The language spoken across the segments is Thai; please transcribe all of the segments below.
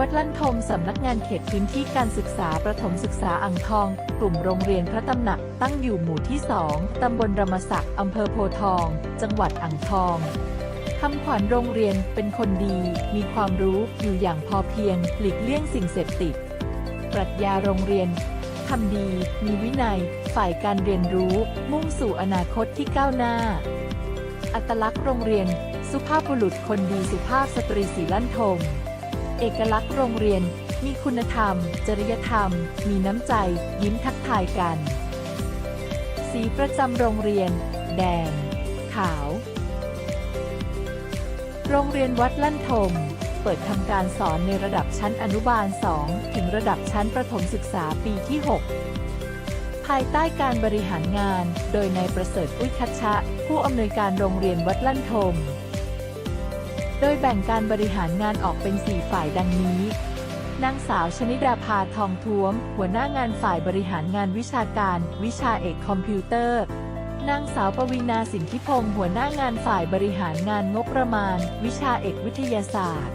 วัดลั่นทมสำนักงานเขตพื้นที่การศึกษาประถมศึกษาอ่างทอง กลุ่มโรงเรียนพระตำหนักตั้งอยู่หมู่ที่ 2 ตำบลรมศักดิ์อำเภอโพทอง จังหวัดอ่างทองคำขวัญโรงเรียนเป็นคนดี มีความรู้อยู่อย่างพอเพียง หลีกเลี่ยงสิ่งเสพติด ปรัชญาโรงเรียนทำดี มีวินัย ฝ่ายการเรียนรู้ มุ่งสู่อนาคตที่ก้าวหน้า อัตลักษณ์โรงเรียน สุภาพบุรุษคนดีสุภาพสตรีสีลั่นทม เอกลักษณ์โรงเรียน มีคุณธรรม จริยธรรม มีน้ำใจ ยิ้มทักทายกัน สีประจำโรงเรียน แดง ขาว โรงเรียนวัดลั่นทม เปิดทำการสอนในระดับชั้นอนุบาล 2 ถึงระดับชั้นประถมศึกษาปีที่ 6ภายใต้การบริหารงาน โดยนายประเสริฐอุ้ยคัชชะ ผู้อำนวยการโรงเรียนวัดลั่นทม โดยแบ่งการบริหารงานออกเป็น 4 ฝ่ายดังนี้ นางสาวชนิดาภาทองท้วม หัวหน้างานฝ่ายบริหารงานวิชาการ วิชาเอกคอมพิวเตอร์ นางสาวปวีนาสินทิพงศ์หัวหน้างานฝ่ายบริหารงานงบประมาณ วิชาเอกวิทยาศาสตร์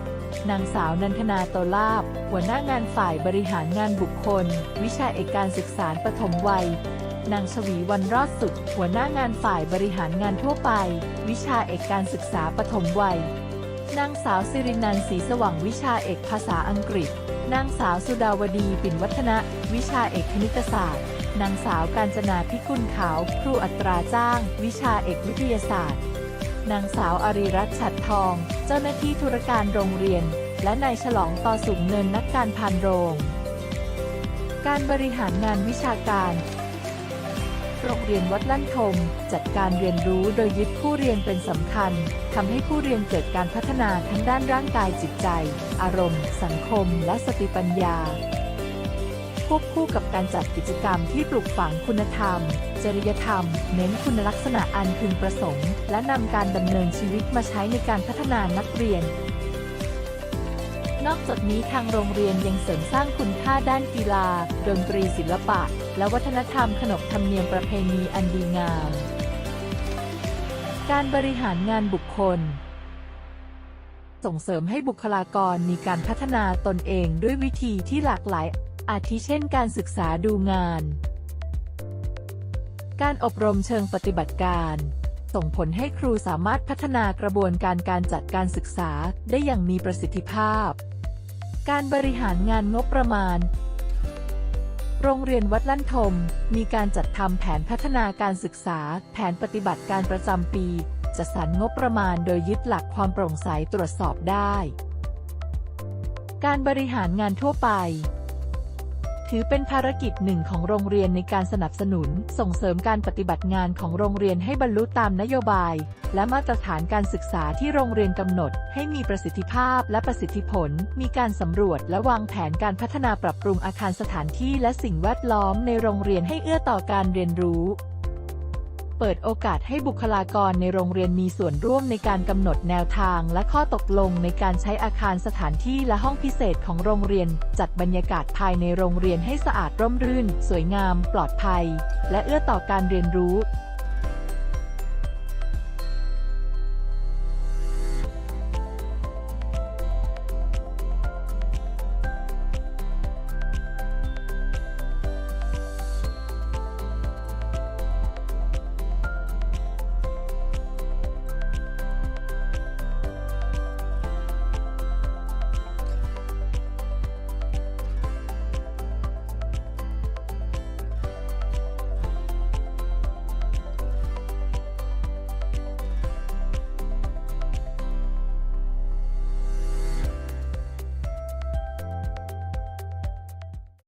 นางสาวนันทนาโตลาบ หัวหน้างานฝ่ายบริหารงานบุคคล วิชาเอกการศึกษาปฐมวัย นางชวีวันรอดสุดหัวหน้างานฝ่ายบริหารงานทั่วไป วิชาเอกการศึกษาปฐมวัย นางสาวสิรินันท์ศรีสว่างวิชาเอกภาษาอังกฤษ นางสาวสุดาวดีปิ่นวัฒนะ วิชาเอกคณิตศาสตร์ นางสาวกาญจนาพิกุลขาว ครูอัตราจ้าง วิชาเอกวิทยาศาสตร์ นางสาวอารีรัตน์ฉัดทอง เจ้าหน้าที่ธุรการโรงเรียน และนายฉลองต่อสูงเนินนักการพานโรง การบริหารงานวิชาการ โรงเรียนวัดลั่นทม จัดการเรียนรู้โดยยึดผู้เรียนเป็นสำคัญทำให้ผู้เรียนเกิดการพัฒนาทั้งด้านร่างกายจิตใจ อารมณ์ สังคม และสติปัญญา ควบคู่กับการจัดกิจกรรมที่ปลูกฝังคุณธรรม จริยธรรม เน้นคุณลักษณะอันพึงประสงค์ และนำการดำเนินชีวิตมาใช้ในการพัฒนานักเรียน นอกจากนี้ทางโรงเรียนยังเสริมสร้างคุณค่าด้านกีฬา ดนตรีศิลปะ และวัฒนธรรมขนบธรรมเนียมประเพณีอันดีงาม การบริหารงานบุคคล ส่งเสริมให้บุคลากรมีการพัฒนาตนเองด้วยวิธีที่หลากหลาย อาทิเช่นการศึกษาดูงาน การอบรมเชิงปฏิบัติการ ส่งผลให้ครูสามารถพัฒนากระบวนการการจัดการศึกษาได้อย่างมีประสิทธิภาพ การบริหารงานงบประมาณ โรงเรียนวัดลั่นทม มีการจัดทำแผนพัฒนาการศึกษา แผนปฏิบัติการประจำปี จัดสรรงบประมาณโดยยึดหลักความโปร่งใสตรวจสอบได้ การบริหารงานทั่วไป ถือเป็นภารกิจหนึ่งของโรงเรียนในการสนับสนุน ส่งเสริมการปฏิบัติงานของโรงเรียนให้บรรลุตามนโยบาย และมาตรฐานการศึกษาที่โรงเรียนกำหนด ให้มีประสิทธิภาพและประสิทธิผล มีการสำรวจและวางแผนการพัฒนาปรับปรุงอาคารสถานที่และสิ่งแวดล้อมในโรงเรียนให้เอื้อต่อการเรียนรู้ เปิดโอกาสให้บุคลากรในโรงเรียนมีส่วนร่วมในการกำหนดแนวทางและข้อตกลงในการใช้อาคารสถานที่และห้องพิเศษของโรงเรียน จัดบรรยากาศภายในโรงเรียนให้สะอาดร่มรื่น สวยงาม ปลอดภัย และเอื้อต่อการเรียนรู้